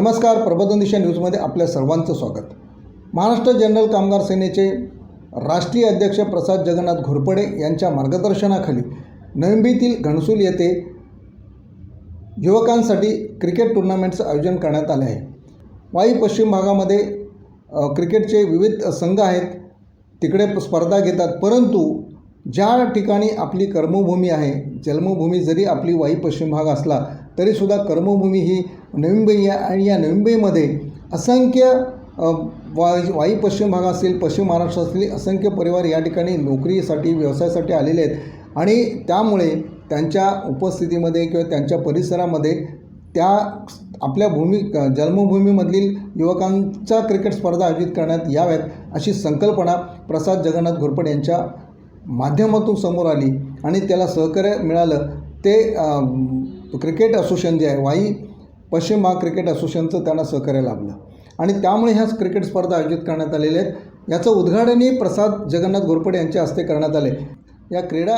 नमस्कार प्रबोधन दिशा न्यूजमध्ये आपल्या सर्वांचं स्वागत. महाराष्ट्र जनरल कामगार सेनेचे राष्ट्रीय अध्यक्ष प्रसाद जगन्नाथ घोरपडे यांच्या मार्गदर्शनाखाली नविंबीतील घणसूल येथे युवकांसाठी क्रिकेट टुर्नामेंटचं आयोजन करण्यात आले आहे. वाई पश्चिम भागामध्ये क्रिकेटचे विविध संघ आहेत. तिकडे स्पर्धा घेतात. परंतु ज्या ठिकाणी आपली कर्मभूमी आहे जन्मभूमी जरी आपली वाई पश्चिम भाग असला तरीसुद्धा कर्मभूमी ही नवी मुंबई आणि या नवी मुंबईमध्ये असंख्य अ, वाई वाई पश्चिम भाग असतील पश्चिम महाराष्ट्र असतील असंख्य परिवार या ठिकाणी नोकरीसाठी व्यवसायासाठी आलेले आहेत. आणि त्यामुळे त्यांच्या उपस्थितीमध्ये किंवा त्यांच्या परिसरामध्ये त्या आपल्या भूमी जन्मभूमीमधील युवकांच्या क्रिकेट स्पर्धा आयोजित करण्यात याव्यात अशी संकल्पना प्रसाद जगन्नाथ घोरपड यांच्या माध्यमातून समोर आली. आणि त्याला सहकार्य मिळालं. ते क्रिकेट असोसिएशन जे आहे वाई पश्चिम भाग क्रिकेट असोसिएशनचं त्यांना सहकार्य लाभलं. आणि त्यामुळे ह्या क्रिकेट स्पर्धा आयोजित करण्यात आलेल्या आहेत. याचं उद्घाटनही प्रसाद जगन्नाथ घोरपडे यांच्या हस्ते करण्यात आले. या क्रीडा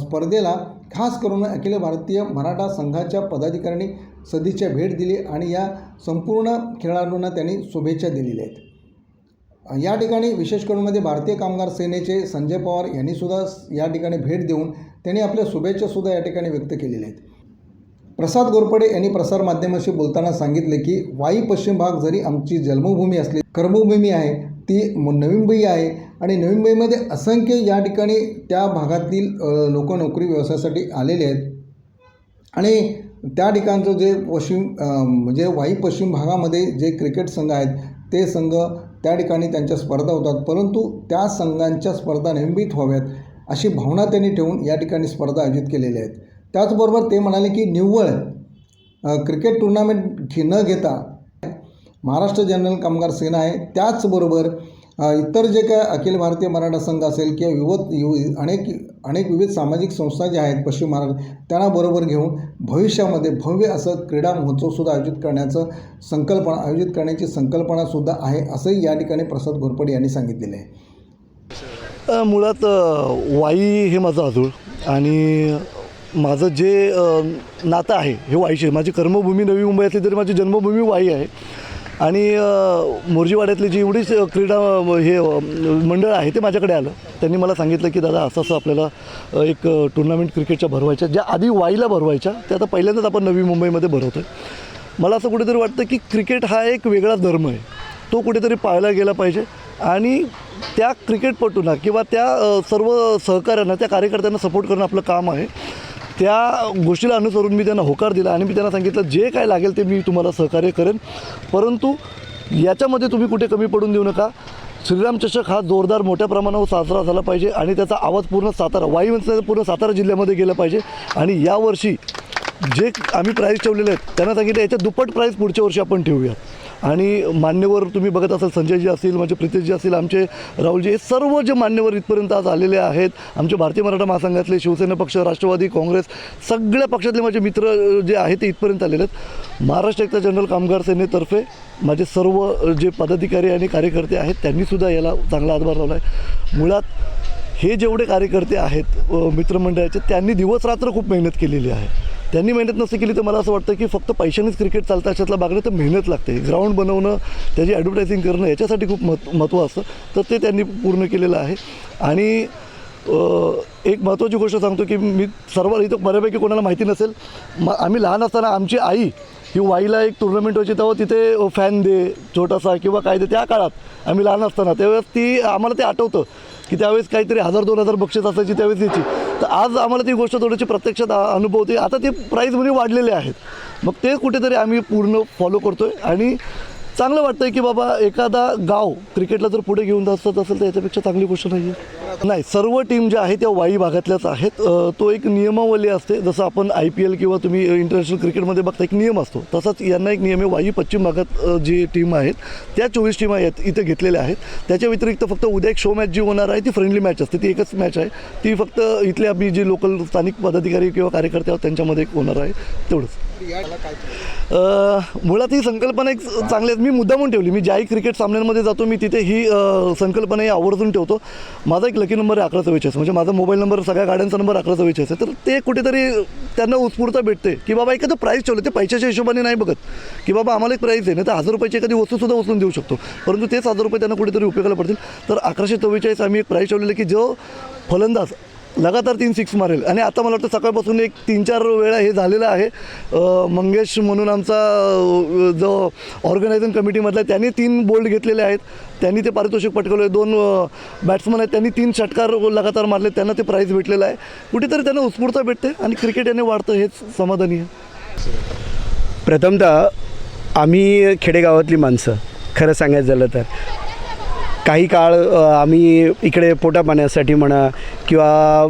स्पर्धेला खास करून अखिल भारतीय मराठा संघाच्या पदाधिकाऱ्यांनी सदिच्छा भेट दिली आणि या संपूर्ण खेळाडूंना त्यांनी शुभेच्छा दिलेल्या आहेत. या ठिकाणी विशेष करून मध्ये भारतीय कामगार सेनेचे संजय पवार यांनीसुद्धा या ठिकाणी भेट देऊन त्यांनी आपल्या शुभेच्छासुद्धा या ठिकाणी व्यक्त केलेल्या आहेत. प्रसाद गोरपडे यांनी प्रसारमाध्यमाशी बोलताना सांगितले की वाई पश्चिम भाग जरी आमची जन्मभूमी असली कर्मभूमी आहे ती नवी मुंबई आहे आणि नवी मुंबईमध्ये असंख्य या ठिकाणी त्या भागातील लोक नोकरी व्यवसायासाठी आलेले आहेत. आणि त्या ठिकाणचं जे पश्चिम म्हणजे वाई पश्चिम भागामध्ये जे क्रिकेट संघ आहेत ते संघ त्या ठिकाणी त्यांच्या स्पर्धा होतात. परंतु त्या संघांच्या स्पर्धा नियमित व्हाव्यात अशी भावना त्यांनी ठेवून या ठिकाणी स्पर्धा आयोजित केलेल्या आहेत. त्याचबरोबर ते म्हणाले की निव्वळ क्रिकेट टुर्नामेंट घे न घेता महाराष्ट्र जनरल कामगार सेना आहे. त्याचबरोबर इतर जे काय अखिल भारतीय मराठा संघ असेल किंवा विवध यु अनेक अनेक विविध सामाजिक संस्था ज्या आहेत पश्चिम महाराष्ट्र त्यांना बरोबर घेऊन भविष्यामध्ये भव्य असं क्रीडा महोत्सवसुद्धा आयोजित करण्याचं संकल्पना आयोजित करण्याची संकल्पनासुद्धा आहे असंही या ठिकाणी प्रसाद घोरपडे यांनी सांगितलेलं आहे. मुळात वाई हे माझं आजूळ आणि माझं जे नातं आहे हे वाईशी माझी कर्मभूमी नवी मुंबई असली तरी माझी जन्मभूमी वाई आहे. आणि मोर्जीवाड्यातली जी एवढीच क्रीडा हे मंडळ आहे ते माझ्याकडे आलं. त्यांनी मला सांगितलं की दादा असं असं आपल्याला एक टुर्नामेंट क्रिकेटच्या भरवायच्या ज्या आधी वाईला भरवायच्या त्या आता पहिल्यांदाच आपण नवी मुंबईमध्ये भरवतो आहे मला असं कुठेतरी वाटतं की क्रिकेट हा एक वेगळा धर्म आहे. तो कुठेतरी पाळला गेला पाहिजे. आणि त्या क्रिकेटपटूंना किंवा त्या सर्व सहकाऱ्यांना त्या कार्यकर्त्यांना सपोर्ट करणं आपलं काम आहे. त्या गोष्टीला अनुसरून मी त्यांना होकार दिला आणि मी त्यांना सांगितलं जे काय लागेल ते मी तुम्हाला सहकार्य करेन. परंतु याच्यामध्ये तुम्ही कुठे कमी पडून देऊ नका. श्रीराम चषक हा जोरदार मोठ्या प्रमाणावर साजरा झाला पाहिजे आणि त्याचा आवाज पूर्ण सातारा वाईमध्ये पूर्ण सातारा जिल्ह्यामध्ये गेला पाहिजे. आणि यावर्षी जे आम्ही प्राईज ठेवलेले आहेत त्यांना सांगितलं याच्या दुप्पट प्राईज पुढच्या वर्षी आपण ठेवूयात. आणि मान्यवर तुम्ही बघत असाल संजयजी असतील म्हणजे माझे प्रितेशजी असतील आमचे राहुलजी हे सर्व जे मान्यवर इथपर्यंत आज आलेले आहेत आमचे भारतीय मराठा महासंघातले शिवसेना पक्ष राष्ट्रवादी काँग्रेस सगळ्या पक्षातले माझे मित्र जे आहेत ते इथपर्यंत आलेले आहेत. महाराष्ट्र एकता जनरल कामगार सेनेतर्फे माझे सर्व जे पदाधिकारी आणि कार्यकर्ते आहेत त्यांनीसुद्धा याला चांगला हातभार लावला आहे मुळात हे जेवढे कार्यकर्ते आहेत मित्रमंडळाचे त्यांनी दिवसरात्र खूप मेहनत केलेली आहे. त्यांनी मेहनत नसती केली तर मला असं वाटतं की फक्त पैशानेच क्रिकेट चालतं अशातला बागणं तर मेहनत लागते. ग्राउंड बनवणं त्याची ॲडव्हर्टायझिंग करणं याच्यासाठी खूप मत महत्त्व असतं. तर ते त्यांनी पूर्ण केलेलं आहे. आणि एक महत्त्वाची गोष्ट सांगतो की मी सर्व इथं बऱ्यापैकी कोणाला माहिती नसेल म आम्ही लहान असताना आमची आई ही वाईला एक टुर्नामेंट व्हायची तेव्हा तिथे फॅन दे छोटासा किंवा काय दे त्या काळात आम्ही लहान असताना त्यावेळेस ती आम्हाला ते आठवतं की त्यावेळेस काहीतरी हजार दोन हजार बक्षीस असायची त्यावेळेस याची तर आज आम्हाला ती गोष्ट थोडीशी प्रत्यक्षात अनुभवते. आता ते प्राईज म्हणजे वाढलेले आहेत. मग ते कुठेतरी आम्ही पूर्ण फॉलो करतो आहे आणि चांगलं वाटतं की बाबा एखादा गाव क्रिकेटला जर पुढे घेऊन जात असेल तर याच्यापेक्षा चांगली गोष्ट नाही आहे नाही सर्व टीम ज्या आहेत त्या वाई भागातल्याच आहेत. तो एक नियमावली असते. जसं आपण आय पी एल किंवा तुम्ही इंटरनॅशनल क्रिकेटमध्ये बघता एक नियम असतो. तसाच यांना एक नियम आहे वाई पश्चिम भागात जी टीम आहेत त्या चोवीस टीम आहेत इथे घेतलेल्या आहेत. त्याच्या व्यतिरिक्त फक्त उद्या एक शो मॅच जी होणार आहे ती फ्रेंडली मॅच असते. ती एकच मॅच आहे. ती फक्त इथले आम्ही जे लोकल स्थानिक पदाधिकारी किंवा कार्यकर्ते आहोत त्यांच्यामध्ये एक होणार आहे. तेवढंच. मुळात ही संकल्पना एक चांगली आहे. मी मुद्दामून ठेवली. मी ज्याही क्रिकेट सामन्यांमध्ये जातो मी तिथे ही संकल्पना ही आवर्जून ठेवतो. माझा एक लकी नंबर आहे अकरा चव्वेचाळीस म्हणजे माझा मोबाईल नंबर सगळ्या गाड्यांचा नंबर अकरा चव्वेचाळीस आहे तर ते कुठेतरी त्यांना उत्स्फूर्त भेटते. की बाबा एखादं प्राईस ठेवलं ते पैशाच्या हिशोबाने नाही बघत. की बाबा आम्हाला एक प्राईस आहे नाही तर हजार रुपयाची एखादी वस्तूसुद्धा उचलून देऊ शकतो. परंतु तेच हजार रुपये त्यांना कुठेतरी उपयोगाला पडतील. तर अकराशे चव्वेचाळीस आम्ही एक प्राईस ठेवलेलं की जो फलंदाज लगातार तीन सिक्स मारेल. आणि आता मला वाटतं सकाळपासून एक तीन चार वेळा हे झालेलं आहे. मंगेश म्हणून आमचा जो ऑर्गनायझिंग कमिटीमधला त्यांनी तीन बोल्ड घेतलेले आहेत. त्यांनी ते पारितोषिक पटकवलं आहे दोन बॅट्समन आहेत. त्यांनी तीन षटकार लगातार मारले त्यांना ते प्राईज भेटलेलं आहे. कुठेतरी त्यांना उत्स्फूर्त भेटते आणि क्रिकेट याने वाढतं हेच समाधानी आहे. प्रथमतः आम्ही खेडेगावातली माणसं खरं सांगायचं झालं तर. काही काळ आम्ही इकडे पोटापाण्यासाठी म्हणा किंवा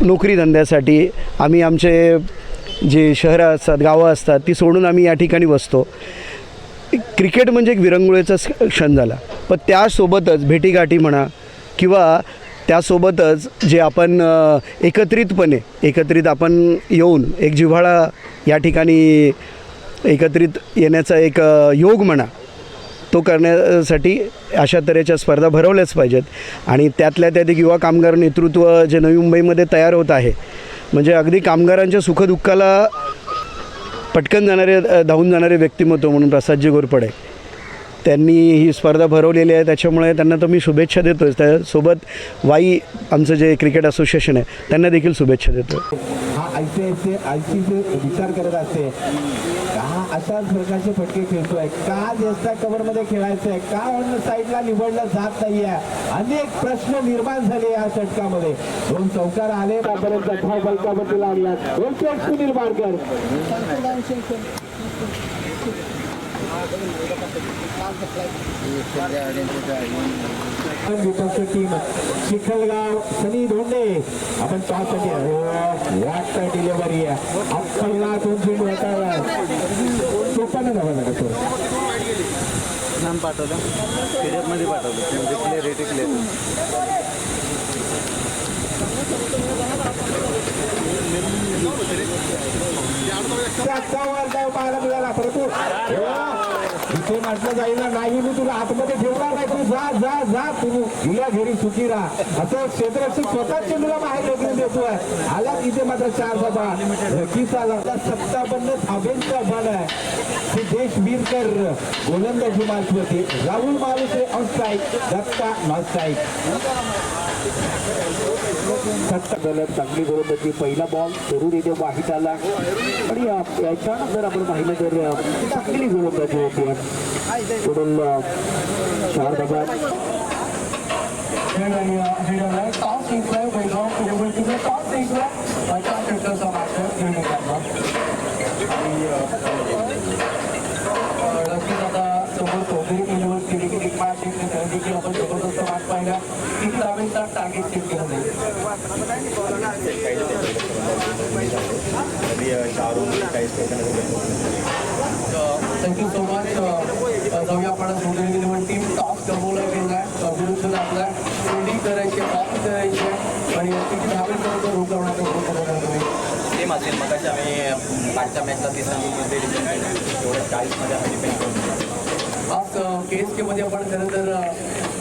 नोकरी धंद्यासाठी आम्ही आमचे जे शहरं असतात गावं असतात ती सोडून आम्ही या ठिकाणी बसतो. क्रिकेट म्हणजे एक विरंगुळेचा क्षण झाला. पण त्यासोबतच भेटीगाठी म्हणा किंवा त्यासोबतच जे आपण एकत्रितपणे एकत्रित आपण येऊन एक जिव्हाळा या ठिकाणी एकत्रित येण्याचा एक योग म्हणा तो करण्यासाठी अशा तऱ्हेच्या स्पर्धा भरवल्याच पाहिजेत. आणि त्यातल्या त्यात एक युवा कामगार नेतृत्व जे नवी मुंबईमध्ये तयार होत आहे म्हणजे अगदी कामगारांच्या सुखदुःखाला पटकन जाणारे धावून जाणारे व्यक्तिमत्व म्हणून प्रसादजी घोरपडे. त्यांनी ही स्पर्धा भरवलेली आहे त्याच्यामुळे त्यांना तर मी शुभेच्छा देतोच त्यासोबत वाई आमचं जे क्रिकेट असोसिएशन आहे त्यांना देखील शुभेच्छा देतो हा ऐसे ऐसे विचार करत असते. हा अशाच प्रकारचे फटके खेळतोय. का जास्त कव्हरमध्ये मध्ये खेळायचंय? का म्हणून साईडला निवडलं जात नाहीये? अनेक प्रश्न निर्माण झाले या षटकामध्ये. दोन चौकार आले त्यापर्यंत धाव बलकावरती लागला दोन चौक सुनील चिखलगाव सनी धोंडे. आपण टॉससाठी वाटतं डिलिव्हरी अप्पलला दोन चेंडू हाताळला सोपानं धावा तो. नाम पाठवलं. त्याच्यामध्ये पाठवलं. म्हणजे क्लिअरिटी क्लिअर पाहायला मिळाला इथे म्हटलं जाईल नाही मी तुला आतमध्ये ठेवणार नाही तू जा जा जा तू तुला घरी सुखी राहा असं क्षेत्ररक्षक स्वतः चेंडूला बाहेर ढकलून देतोय आला तिथे मात्र चार सभा रकीचा लागला सत्तावन्न धाब्यांचा आव्हान आहे सिद्धेश वीरकर गोलंदाजी मार्चवरती Rahul Maluse on strike Datta non strike सत्ता झालं चांगली गोलंदाजी पहिला बॉल जरूर येते वाहित आला. आणि याच्यानंतर आपण पाहिलं तर चांगली गोलंदाजी होती. टोटल अ, चार धाब्यात टॉस जिंकलाय वैभव कुलवर्तीने टॉस जिंकला पंचावन्न षटकाचा मास्टर घेऊन नक्कीच आता समोर चौधरी टीमवर केली की एक मॅच जिंकली तर देखील आपण जबरदस्त मॅच पाहिला किती धावेचा टार्गेट सेट केलं थँक्यू सो मच जाऊया आपण सोडून गेली टीम टॉस गमवला गेला विरुद्ध आपला फिल्डिंग करायची ऑफ करायची. आणि किती धावेपर्यंत रोख लावण्याचा प्रयत्न करणार तुम्ही सेम असेल. मग आम्ही पाचच्या मॅचला तिसरा मध्ये एवढ्या चाळीसमध्ये आम्ही डिपेंड करू आज के एस के मध्ये आपण खरं तर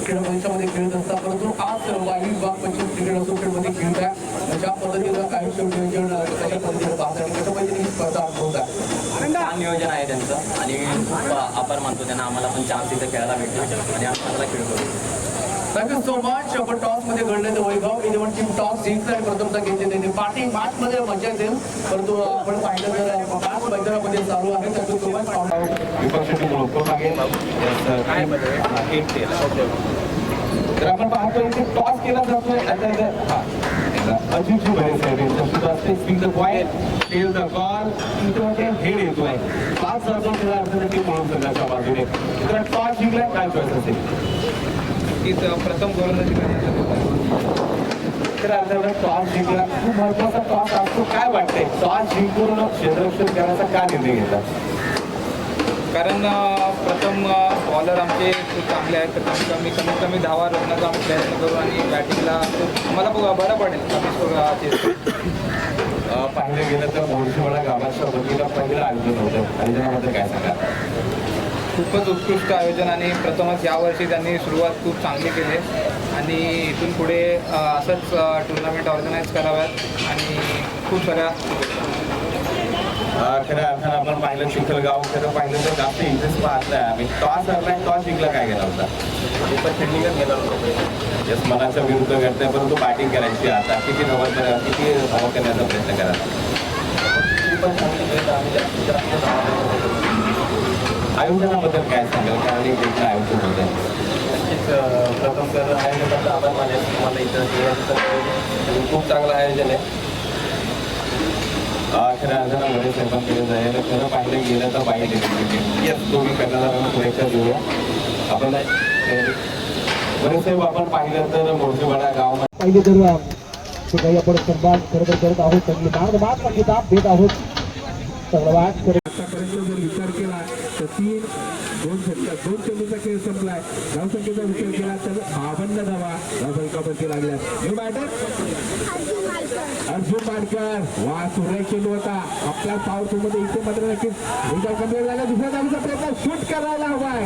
क्रीडा मंचामध्ये खेळत असता परंतु आज वायू विभाग पंचवीस क्रिकेट असोसिएशनमध्ये खेळत आहे. ज्या पद्धतीनं काही शेवटी नियोजन कशा पद्धतीनं पाहत आहे कशा पद्धतीने ही स्पर्धा अनुभवत आहे? नियोजन आहे त्यांचं. आणि खूप आभार मानतो त्यांना. आम्हाला पण चान्स इथं खेळायला भेटतो आणि आम्ही चांगला खेळतो थँक्यू सो मच आपण टॉसमध्ये घडलेलं वैभव. इलेव्हन टीम टॉस जिंकलाय प्रथमता घेतले त्यांनी. पार्टी मॅच मध्ये मजा येते. परंतु आपण पाहिलं तर मॅच मैदानामध्ये चालू आहे. थँक्यू सो मच तर आपण पाहतो इथे टॉस केला जातोय. आता इथे- हा. अजित जो आहे साहेब, सुद्धा असते speak the point tell the ball इथे हेड येतोय. पाच जातो त्याला अर्थाने टीम म्हणून संघाच्या बाजूने. तर टॉस जिंकलाय काय करत असेल? प्रथम गोलंदाजी तर आपल्याला टॉस जिंकला खूप महत्त्वाचा टॉस असतो. काय वाटतंय? टॉस जिंकून क्षेत्ररक्षण करण्याचा का निर्णय घेतला? कारण प्रथम बॉलर आमचे खूप चांगले आहेत. तर कमीत कमी कमीत कमी धावा रोखण्याचा आम्ही प्रयत्न करू आणि बॅटिंगला आम्हाला ब- बरं पडेल. कमी पाहिलं गेलं तर मोर्शीवाडा गावाच्या वतीनं पहिलं आयोजन आयोजनाबद्दल काय सांगाल? खूपच उत्कृष्ट आयोजन आणि प्रथमच यावर्षी त्यांनी सुरुवात खूप चांगली केली आणि इथून पुढे असंच टुर्नामेंट ऑर्गनाईज कराव्यात आणि खूप साऱ्या खऱ्या अर्थानं आपण पाहिलं चिखलगाव खरं पाहिलं तर जास्त इंटरेस्ट पाहत नाही आम्ही. टॉस हरलाय टॉस जिंकला काय गेला होता? पण फिल्डिंगच गेला होता. यस मनाच्या विरुद्ध घडतंय परंतु बॅटिंग करायची आता. किती धावा किती धावा करण्याचा प्रयत्न करा? खूपच आयोजनाबद्दल काय सांगाल? कारण एक वेगळं आयोजन होतं नक्कीच प्रथम तर आयोजनाचा आभार मानेल. तुम्हाला इथं खूप चांगलं आयोजन आहे. खऱ्या आयोजनामध्ये स्वयंपाक केलं जाईल. खरं पाहिलं गेलं तर आहे येस दोन्ही कर्णधारांना शुभेच्छा देऊया आपण बरेच साहेब आपण पाहिलं तर मोर्चेवाडा गाव पहिले तर ते काही आपण सन्मान खरं तर करत आहोत चांगली मार्ग मार्ग किताब देत आहोत. धन्यवाद आतापर्यंत जर विचार केला तर तीन. दोन संख्या दोन चेंडूचा खेळ संपलाय. धावसंख्येचा विचार केला तर बावन्न धावा धावसंख्यावरती लागल्या न्यू बॅटर अर्जुन माडकर वा सुरेख चेंडू होता. आपल्या पॉवरफुलमध्ये इथे मात्र नक्कीच एकदा कमी झाला दुसऱ्या धावीचा प्रयत्न शूट करायला हवाय.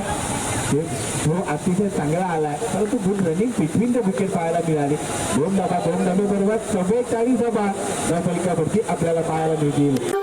ते- अतिशय चांगला आलाय परंतु good running between the wicket पाहायला मिळाली. दोन धाबा दोन धाबे बरोबर चव्वेचाळीस धाबा धावसंख्यावरती आपल्याला पाहायला मिळतील.